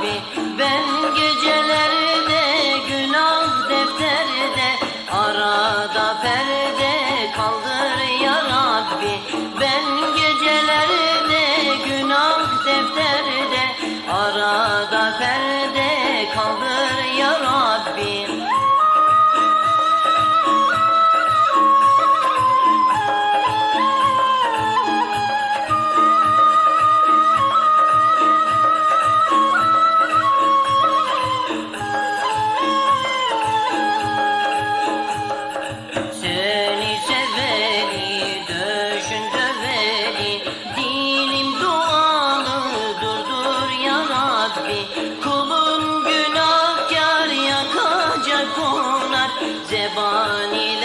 Ben gecelerde günah defterde Arada perde kaldır ya Rabbi Ben gecelerde günah defterde Arada perde kaldır Zebaniler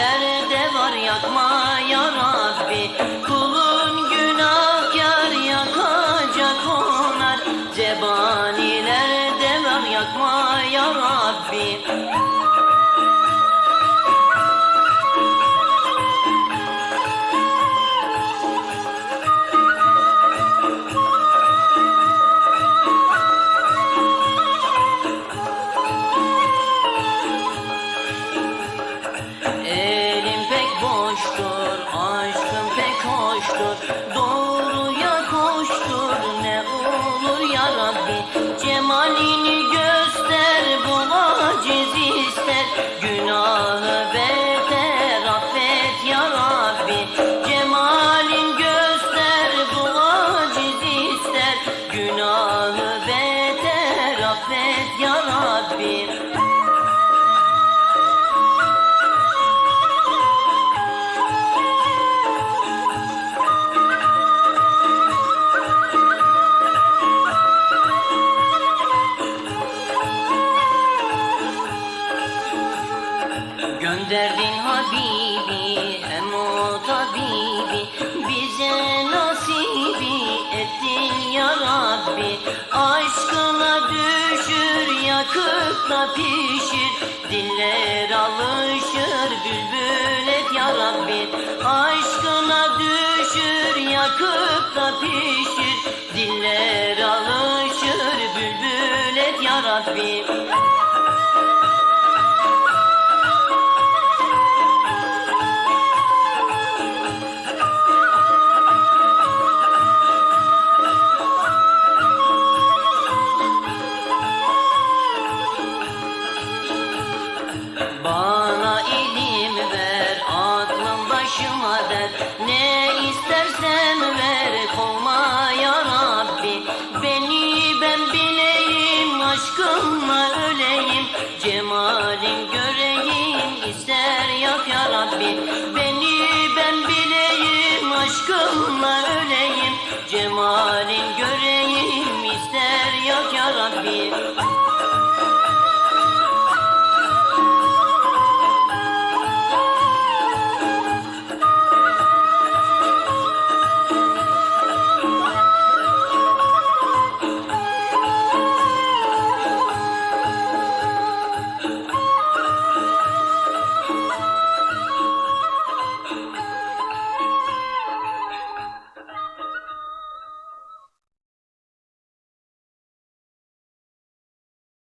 pek boştur, aşkım pek hoştur. Doğruya koştur, ne olur ya Rabbi? Cemalini göster, bu aciz ister. Günahı beter, affet ya Rabbi. Cemalin göster, bu aciz ister. Günahı beter, affet ya Rabbi Gönderdin Habibi hem o tabibi. Bize nasibi ettin ya Rabbi. Aşkına düşür yakıp da pişir. Diller alışır bülbül et ya Rabbi. Aşkına düşür yakıp da pişir. Diller alışır bülbül et ya Rabbi ya Rabbi. Beni ben bileyim, aşkınla öleyim. Cemalin göreyim, ister yap ya Rabbi